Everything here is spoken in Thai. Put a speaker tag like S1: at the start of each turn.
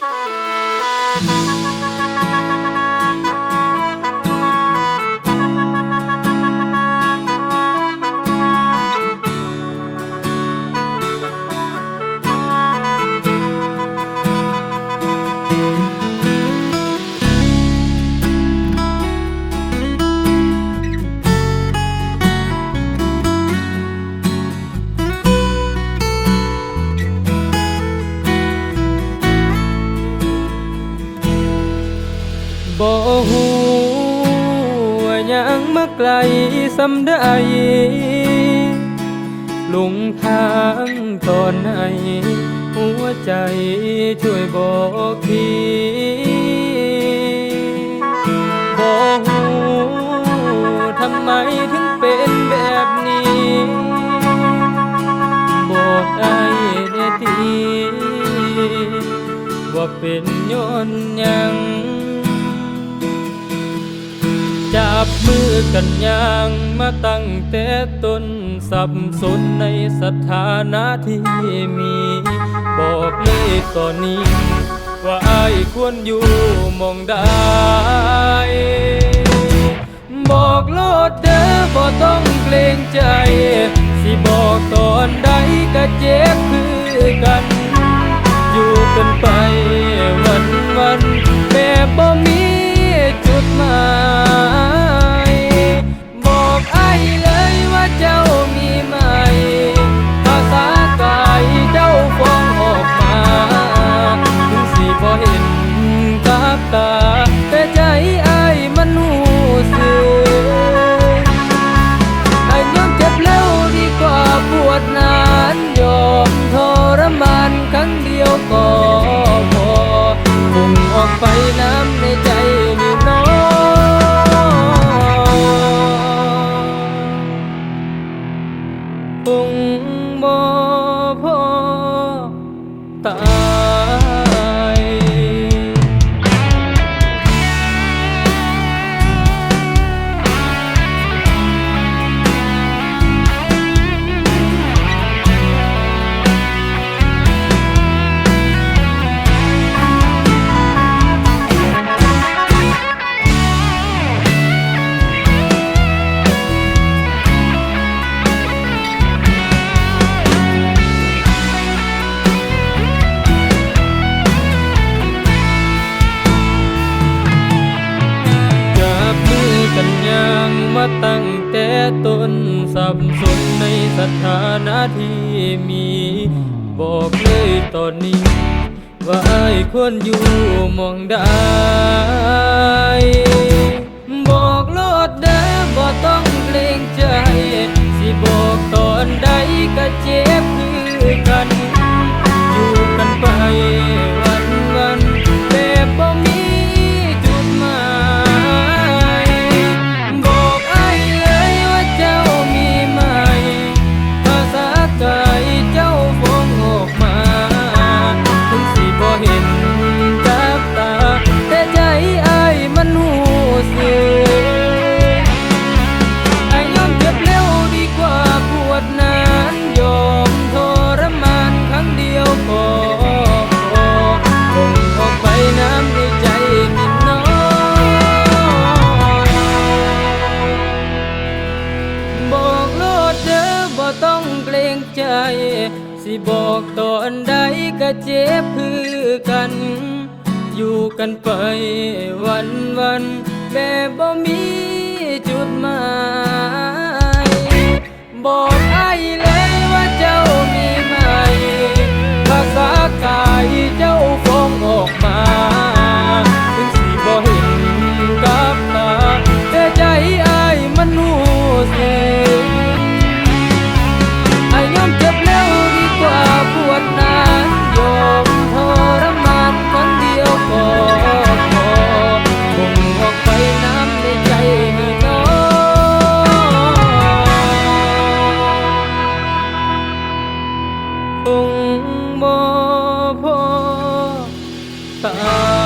S1: บ่ ไกลสำใดหลงทางตอนไหน หัวใจช่วยบอกทีบ่ฮู้ทำไมถึงเป็นแบบนี้ บอกได้แน่ทีว่าเป็นย้อนยัง จับมือกันย่างมาตั้งแต่ต้นสับสนในสถานะที่มี บอกเลยตอนนี้ ว่าอายควรอยู่มองได้ บอกโลดเด้อบ่ต้องเกรงใจ สิบอกตอนใดก็เจ็บคือกัน อยู่กันไปวันวันแบบบ่ม คงบ่พอตา ตั้งแต่ต้นสับสนในสถานะที่มี บอกเลยตอนนี้ ว่าไอ้ควรอยู่มองได้ ใจ สิบอกตอนใดก็เจ็บคือกัน อยู่กันไปวันวันแบบบ่มีจุดหมาย บอกไอ้ Oh.